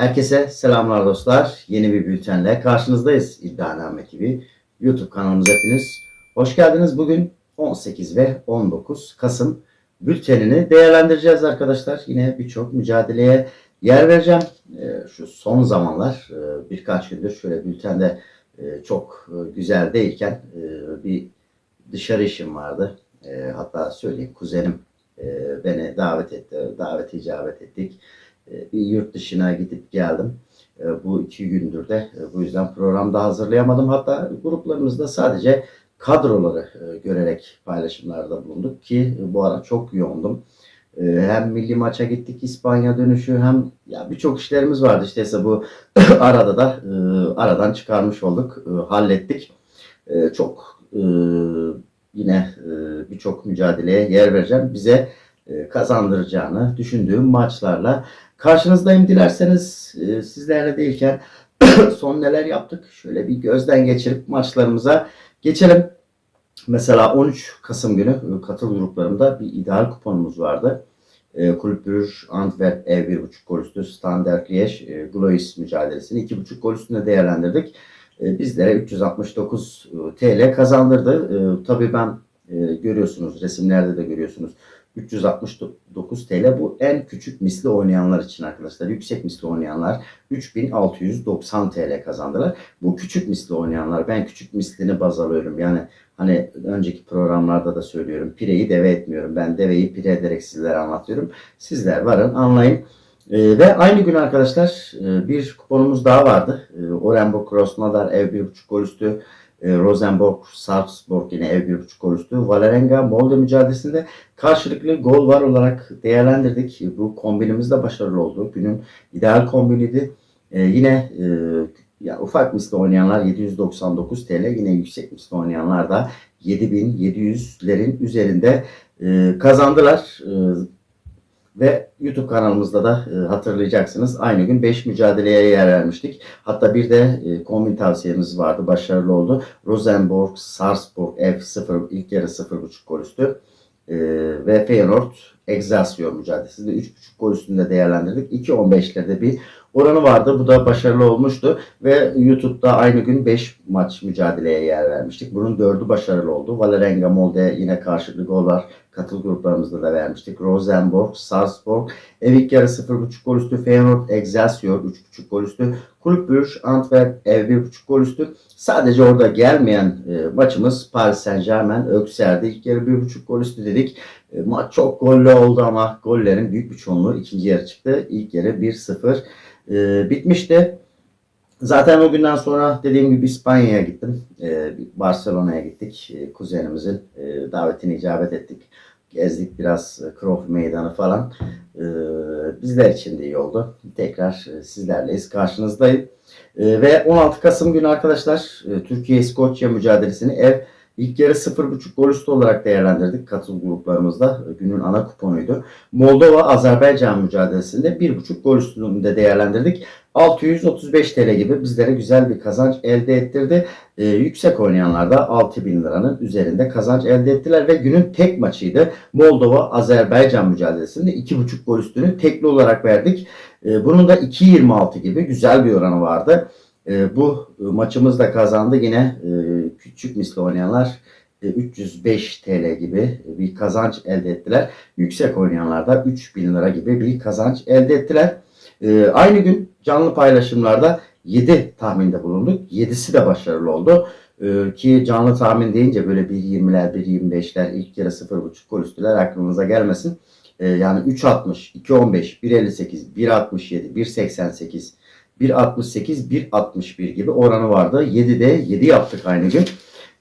Herkese selamlar dostlar. Yeni bir bültenle karşınızdayız. İddianame TV YouTube kanalımıza hepiniz hoş geldiniz. Bugün 18 ve 19 Kasım bültenini değerlendireceğiz arkadaşlar. Yine birçok mücadeleye yer vereceğim. Ee, Şu son zamanlar e, birkaç gündür şöyle bültende e, çok e, güzel değilken bir dışarı işim vardı. Hatta söyleyeyim kuzenim beni davet etti. Davet icabet ettik. E, bir yurt dışına gidip geldim. E, Bu iki gündür de e, bu yüzden programda hazırlayamadım. Hatta gruplarımızda sadece kadroları görerek paylaşımlarda bulunduk ki bu ara çok yoğundum. Hem milli maça gittik İspanya dönüşü hem ya birçok işlerimiz vardı işte bu arada da aradan çıkarmış olduk, hallettik. Çok yine birçok mücadeleye yer vereceğim. Bize kazandıracağını düşündüğüm maçlarla karşınızdayım. Dilerseniz e, sizlerle değilken son neler yaptık şöyle bir gözden geçirip maçlarımıza geçelim. Mesela 13 Kasım günü e, katıl gruplarımda bir ideal kuponumuz vardı. E, Kulüp Brugge, Antwerp ev 1.5 gol üstü, Standard Liège, e, Glois mücadelesini 2.5 gol üstünde değerlendirdik. E, bizlere 369 TL kazandırdı. Tabii ben görüyorsunuz, resimlerde de görüyorsunuz. 369 TL bu en küçük misli oynayanlar için arkadaşlar. Yüksek misli oynayanlar 3690 TL kazandılar. Bu küçük misli oynayanlar ben küçük mislini baz alıyorum. Yani hani önceki programlarda da söylüyorum. Pireyi deve etmiyorum. Ben deveyi pire ederek sizlere anlatıyorum. Sizler varın anlayın. Ee, ve aynı gün arkadaşlar e, bir kuponumuz daha vardı. E, Orenburg Krosnodar ev 1.5 gol üstü. E, Rosenborg, Sarpsborg yine ev 1.5 gol üstü. Valerenga, Molde mücadelesinde karşılıklı gol var olarak değerlendirdik. Bu kombinimiz de başarılı oldu. Günün ideal kombiniydi. E, yine e, ya ufak misli oynayanlar 799 TL, yine yüksek misli oynayanlar da 7700'lerin üzerinde e, kazandılar. E, ve YouTube kanalımızda da e, hatırlayacaksınız. Aynı gün 5 mücadeleye yer vermiştik. Hatta bir de e, kombin tavsiyemiz vardı. Başarılı oldu. Rosenborg, Sarpsborg, F0 ilk yarı 0.5 gol üstü. E, ve Feyenoord, Excelsior mücadelesinde 3.5 gol üstünde değerlendirdik. 2.15'lerde bir oranı vardı. Bu da başarılı olmuştu. Ve YouTube'da aynı gün 5 maç mücadeleye yer vermiştik. Bunun 4'ü başarılı oldu. Valerenga, Molde yine karşılıklı gol var. Katıl gruplarımızda da vermiştik. Rosenborg, Salzburg, ev ilk yarı 0.5 gol üstü. Feyenoord, Excelsior 3.5 gol üstü. Kulüp Brugge, Antwerp, ev 1.5 gol üstü. Sadece orada gelmeyen e, maçımız Paris Saint Germain, Ökser'de ilk yarı 1.5 gol üstü dedik. E, maç çok gollü oldu ama gollerin büyük bir çoğunluğu ikinci yarı çıktı. İlk yarı 1-0 e, bitmişti. Zaten o günden sonra dediğim gibi İspanya'ya gittim. Ee, Barcelona'ya gittik. Ee, kuzenimizin e, davetini icabet ettik. Gezdik biraz e, Meydanı falan. Ee, bizler için de iyi oldu. Tekrar e, sizlerleyiz. Karşınızdayım. Ve 16 Kasım günü arkadaşlar e, Türkiye-İskoçya mücadelesini ev ilk yarı 0.5 gol üstü olarak değerlendirdik katıl gruplarımızda. E, Günün ana kuponuydu. Moldova-Azerbaycan mücadelesinde 1.5 gol üstünde değerlendirdik. 635 TL gibi bizlere güzel bir kazanç elde ettirdi. Ee, yüksek oynayanlar da 6000 liranın üzerinde kazanç elde ettiler ve günün tek maçıydı. Moldova-Azerbaycan mücadelesinde 2.5 gol üstünü tekli olarak verdik. Ee, bunun da 2.26 gibi güzel bir oranı vardı. Ee, bu e, maçımız da kazandı. Yine e, küçük misli oynayanlar e, 305 TL gibi bir kazanç elde ettiler. Yüksek oynayanlar da 3000 lira gibi bir kazanç elde ettiler. Ee, aynı gün canlı paylaşımlarda 7 tahminde bulunduk. 7'si de başarılı oldu. Ee, ki canlı tahmin deyince böyle 1.20'ler, 1.25'ler, ilk yarı 0.5 gol üstüler aklınıza gelmesin. Ee, yani 3.60, 2.15, 1.58, 1.67, 1.88, 1.68, 1.61 gibi oranı vardı. 7'de 7 yaptık aynı gün.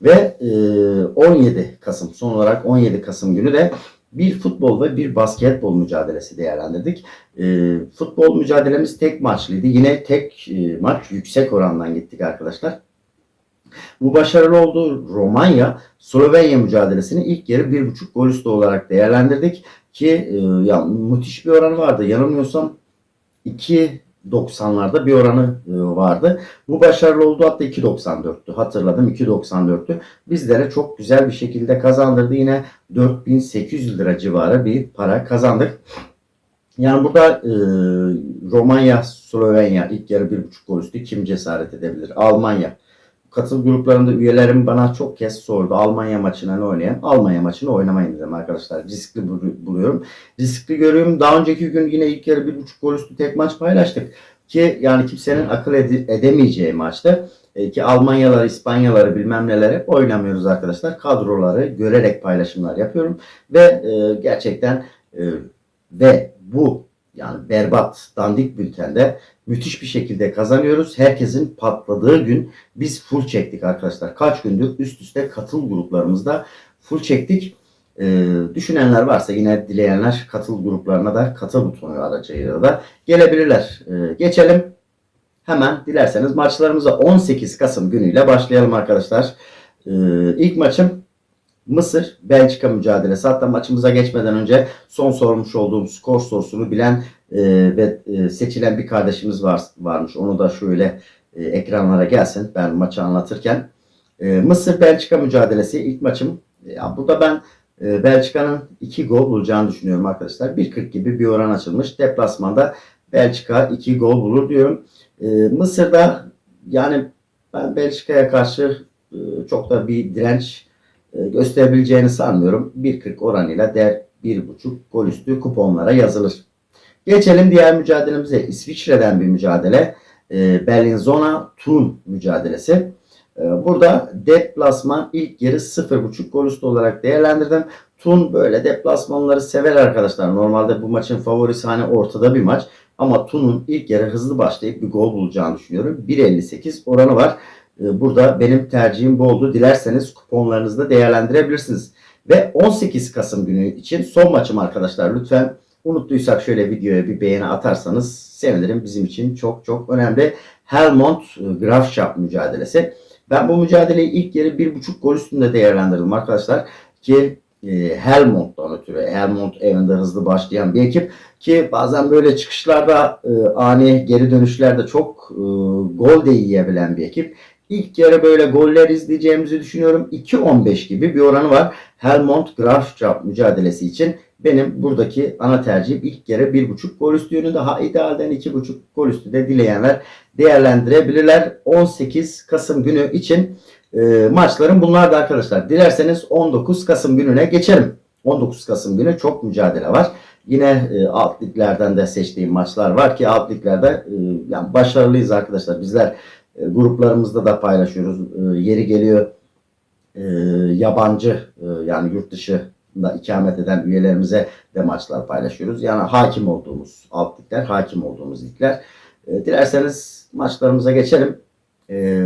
Ve e, 17 Kasım son olarak 17 Kasım günü de bir futbol ve bir basketbol mücadelesi değerlendirdik. E, futbol mücadelemiz tek maçlıydı. Yine tek e, maç yüksek orandan gittik arkadaşlar. Bu başarılı oldu. Romanya Slovenya mücadelesini ilk yarı 1.5 gol üstü olarak değerlendirdik ki e, ya müthiş bir oranı vardı. Yanılmıyorsam 2.90'larda bir oranı e, vardı. Bu başarılı oldu hatta 2.94'tü. Hatırladım 2.94'tü. Bizlere çok güzel bir şekilde kazandırdı. Yine 4800 lira civarı bir para kazandık. Yani burada e, Romanya, Slovenya ilk yarı bir buçuk gol üstü kim cesaret edebilir? Almanya. Katıl gruplarında üyelerim bana çok kez sordu. Almanya maçına ne oynayan? Almanya maçını oynamayın dedim arkadaşlar. Riskli bul- buluyorum. Riskli görüyorum. Daha önceki gün yine ilk yarı bir buçuk gol üstü tek maç paylaştık. Ki yani kimsenin akıl ede- edemeyeceği maçtı. E, ki Almanyalar, İspanyaları bilmem neleri oynamıyoruz arkadaşlar. Kadroları görerek paylaşımlar yapıyorum. Ve e, gerçekten e, ve bu yani berbat dandik bültende müthiş bir şekilde kazanıyoruz. Herkesin patladığı gün biz full çektik arkadaşlar. Kaç gündür üst üste katıl gruplarımızda full çektik. Ee, düşünenler varsa yine dileyenler katıl gruplarına da katıl butonu aracılığıyla da gelebilirler. Ee, geçelim. Hemen dilerseniz maçlarımıza 18 Kasım günüyle başlayalım arkadaşlar. Ee, ilk maçım Mısır Belçika mücadelesi. Hatta maçımıza geçmeden önce son sormuş olduğum skor sorusunu bilen e, ve e, seçilen bir kardeşimiz var varmış. Onu da şöyle e, ekranlara gelsin ben maçı anlatırken. E, Mısır Belçika mücadelesi ilk maçım. Ya burada ben e, Belçika'nın 2 gol bulacağını düşünüyorum arkadaşlar. 1.40 gibi bir oran açılmış. Deplasmanda Belçika 2 gol bulur diyorum. E, Mısır'da yani ben Belçika'ya karşı e, çok da bir direnç e, gösterebileceğini sanmıyorum. 1.40 oranıyla der 1.5 gol üstü kuponlara yazılır. Geçelim diğer mücadelemize. İsviçre'den bir mücadele. E, Bellinzona Thun mücadelesi. E, burada deplasman ilk yarı 0.5 gol üstü olarak değerlendirdim. Thun böyle deplasmanları sever arkadaşlar. Normalde bu maçın favorisi hani ortada bir maç. Ama Thun'un ilk yarı hızlı başlayıp bir gol bulacağını düşünüyorum. 1.58 oranı var. E, Burada benim tercihim bu oldu. Dilerseniz kuponlarınızda değerlendirebilirsiniz. Ve 18 Kasım günü için son maçım arkadaşlar. Lütfen unuttuysak şöyle videoya bir beğeni atarsanız sevinirim. Bizim için çok çok önemli. Helmont e, Grafschap mücadelesi. Ben bu mücadeleyi ilk yarı 1.5 gol üstünde değerlendirdim arkadaşlar. Ki e, Helmont'tan ötürü. Helmont evinde hızlı başlayan bir ekip. Ki bazen böyle çıkışlarda e, ani geri dönüşlerde çok e, gol de yiyebilen bir ekip. İlk yarı böyle goller izleyeceğimizi düşünüyorum. 2.15 gibi bir oranı var. Helmont Grafschap mücadelesi için benim buradaki ana tercihim ilk yarı 1.5 gol üstü yönünde. Ha idealden 2.5 gol üstü de dileyenler değerlendirebilirler. 18 Kasım günü için e, maçlarım bunlar da arkadaşlar. Dilerseniz 19 Kasım gününe geçelim. 19 Kasım günü çok mücadele var. Yine e, alt liglerden de seçtiğim maçlar var ki alt liglerde e, yani başarılıyız arkadaşlar. Bizler e, gruplarımızda da paylaşıyoruz. E, yeri geliyor e, yabancı yani yurt dışında ikamet eden üyelerimize de maçlar paylaşıyoruz. Yani hakim olduğumuz alt ligler, hakim olduğumuz ligler. Dilerseniz maçlarımıza geçelim.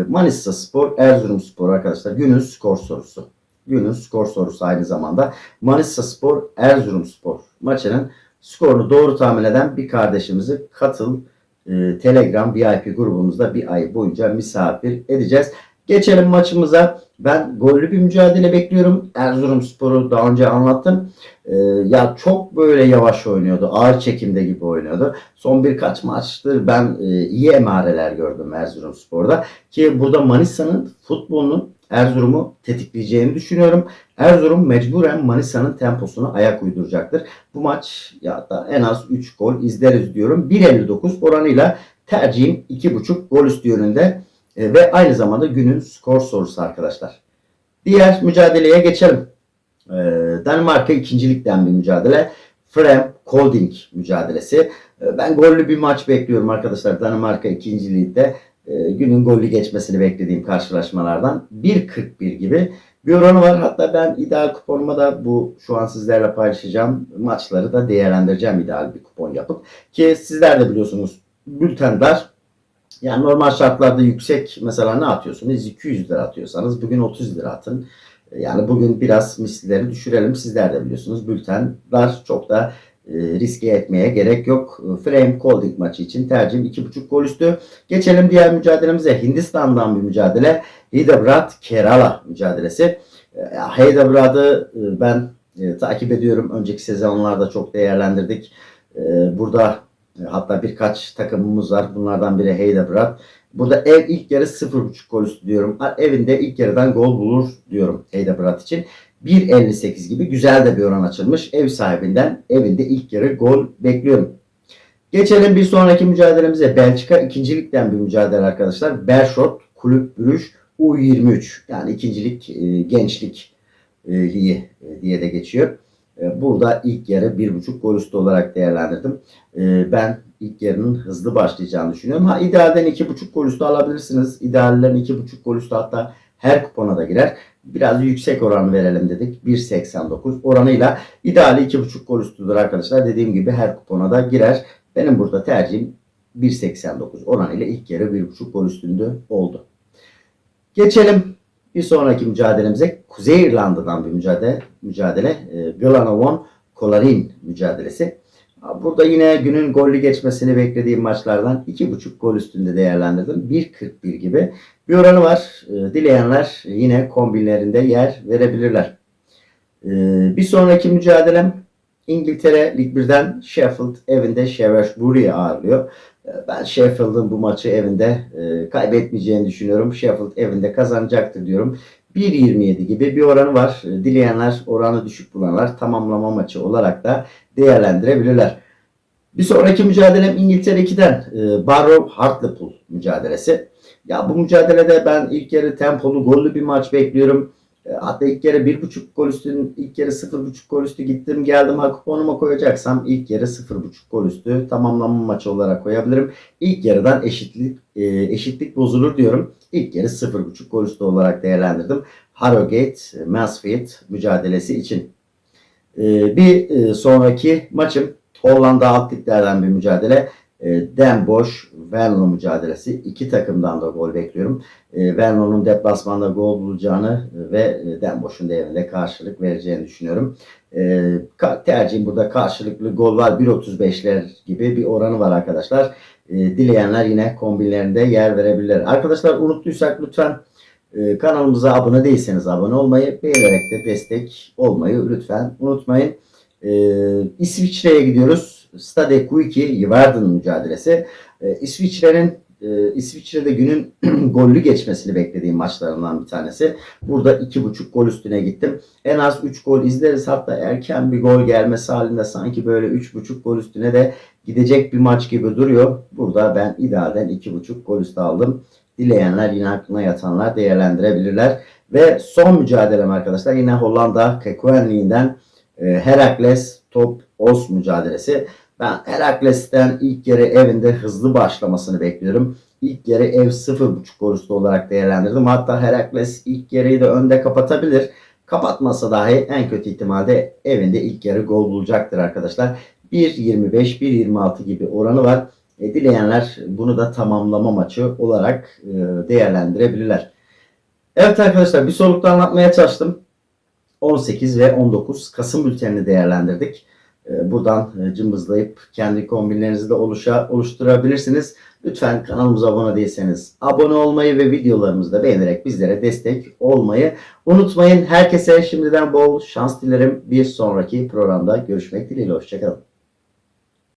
Manisa Spor, Erzurum Spor arkadaşlar. Günün skor sorusu. Günün skor sorusu aynı zamanda. Manisa Spor, Erzurum Spor maçının skorunu doğru tahmin eden bir kardeşimizi katıl e, Telegram VIP grubumuzda bir ay boyunca misafir edeceğiz. Geçelim maçımıza. Ben gollü bir mücadele bekliyorum. Erzurumspor'u daha önce anlattım. E, ya çok böyle yavaş oynuyordu. Ağır çekimde gibi oynuyordu. Son birkaç maçtır ben e, iyi emareler gördüm Erzurumspor'da. Ki burada Manisa'nın futbolunun Erzurum'u tetikleyeceğini düşünüyorum. Erzurum mecburen Manisa'nın temposuna ayak uyduracaktır. Bu maç ya da en az 3 gol izleriz diyorum. 1.59 oranıyla tercihim 2.5 gol üstü yönünde E, ve aynı zamanda günün skor sorusu arkadaşlar. Diğer mücadeleye geçelim. E, Danimarka ikincilikten bir mücadele. Frem Kolding mücadelesi. E, ben gollü bir maç bekliyorum arkadaşlar. Danimarka ikincilikte e, günün gollü geçmesini beklediğim karşılaşmalardan 1.41 gibi bir oranı var. Hatta ben ideal kuponuma da bu şu an sizlerle paylaşacağım maçları da değerlendireceğim ideal bir kupon yapıp. Ki sizler de biliyorsunuz bültenler yani normal şartlarda yüksek mesela ne atıyorsunuz? 200 lira atıyorsanız bugün 30 lira atın. Yani bugün biraz mislileri düşürelim. Sizler de biliyorsunuz bültenler çok da riske etmeye gerek yok. Frame Holding maçı için tercihim 2.5 gol üstü. Geçelim diğer mücadelemize. Hindistan'dan bir mücadele. Hyderabad Kerala mücadelesi. E, Hyderabad'ı e, ben e, takip ediyorum. Önceki sezonlarda çok değerlendirdik. E, burada e, hatta birkaç takımımız var. Bunlardan biri Hyderabad. Burada ev ilk yarı 0.5 gol üstü diyorum. Evinde ilk yarıdan gol bulur diyorum Hyderabad için. 1.58 gibi güzel de bir oran açılmış. Ev sahibinden evinde ilk yarı gol bekliyorum. Geçelim bir sonraki mücadelemize. Belçika ikincilikten bir mücadele arkadaşlar. Bershot Kulüp Brüj U23 yani ikincilik e, gençlik e, e, diye de geçiyor. E, burada ilk yarı bir buçuk gol üstü olarak değerlendirdim. Ben ilk yarının hızlı başlayacağını düşünüyorum. Ha idealden iki buçuk gol üstü alabilirsiniz. İdeallerin iki buçuk gol üstü hatta her kupona da girer. Biraz yüksek oran verelim dedik. 1.89 oranıyla ideali 2.5 gol üstüdür arkadaşlar. Dediğim gibi her kupona da girer. Benim burada tercihim 1.89 oranıyla ilk yarı 1.5 gol üstünde oldu. Geçelim bir sonraki mücadelemize. Kuzey İrlanda'dan bir mücadele. mücadele. E, Glenavon Kolarin mücadelesi. Burada yine günün gollü geçmesini beklediğim maçlardan 2.5 gol üstünde değerlendirdim. 1.41 gibi bir oranı var. E, dileyenler yine kombinlerinde yer verebilirler. E, bir sonraki mücadelem İngiltere Lig 1'den Sheffield evinde Shrewsbury'i ağırlıyor. E, ben Sheffield'ın bu maçı evinde e, kaybetmeyeceğini düşünüyorum. Sheffield evinde kazanacaktır diyorum. 1.27 gibi bir oranı var. E, Dileyenler oranı düşük bulanlar tamamlama maçı olarak da değerlendirebilirler. Bir sonraki mücadelem İngiltere 2'den e, Barrow Hartlepool mücadelesi. Ya bu mücadelede ben ilk yarı tempolu gollü bir maç bekliyorum. E, Hatta ilk yarı 1.5 gol üstü, ilk yarı 0.5 gol üstü gittim geldim ha kuponuma koyacaksam ilk yarı 0.5 gol üstü tamamlama maçı olarak koyabilirim. İlk yarıdan eşitlik eşitlik bozulur diyorum. İlk yarı 0.5 gol üstü olarak değerlendirdim. Harrogate Mansfield mücadelesi için. E, bir e, sonraki maçım Hollanda alt bir mücadele. E, Den Bosch Venlo mücadelesi. İki takımdan da gol bekliyorum. E, Venlo'nun deplasmanda gol bulacağını ve e, Den Bosch'un da evinde karşılık vereceğini düşünüyorum. E, tercihim burada karşılıklı gol var 1.35'ler gibi bir oranı var arkadaşlar. E, dileyenler yine kombinlerinde yer verebilirler. Arkadaşlar unuttuysak lütfen e, kanalımıza abone değilseniz abone olmayı, beğenerek de destek olmayı lütfen unutmayın. Ee, İsviçre'ye gidiyoruz. Stade Kuiki Yverden mücadelesi. Ee, İsviçre'nin e, İsviçre'de günün gollü geçmesini beklediğim maçlarından bir tanesi. Burada 2.5 gol üstüne gittim. En az 3 gol izleriz. Hatta erken bir gol gelmesi halinde sanki böyle 3.5 gol üstüne de gidecek bir maç gibi duruyor. Burada ben idealden 2.5 gol üstü aldım. Dileyenler yine aklına yatanlar değerlendirebilirler. Ve son mücadelem arkadaşlar yine Hollanda Kekwenliğinden e, Herakles Top Os mücadelesi. Ben Herakles'ten ilk yarı evinde hızlı başlamasını bekliyorum. İlk yarı ev 0.5 gol üstü olarak değerlendirdim. Hatta Herakles ilk yarıyı da önde kapatabilir. Kapatmasa dahi en kötü ihtimalde evinde ilk yarı gol bulacaktır arkadaşlar. 1.25-1.26 gibi oranı var. E, dileyenler bunu da tamamlama maçı olarak e, değerlendirebilirler. Evet arkadaşlar bir solukta anlatmaya çalıştım. 18 ve 19 Kasım bültenini değerlendirdik. Ee, Buradan e, cımbızlayıp kendi kombinlerinizi de oluşa, oluşturabilirsiniz. Lütfen kanalımıza abone değilseniz abone olmayı ve videolarımızı da beğenerek bizlere destek olmayı unutmayın. Herkese şimdiden bol şans dilerim. Bir sonraki programda görüşmek dileğiyle. Hoşçakalın.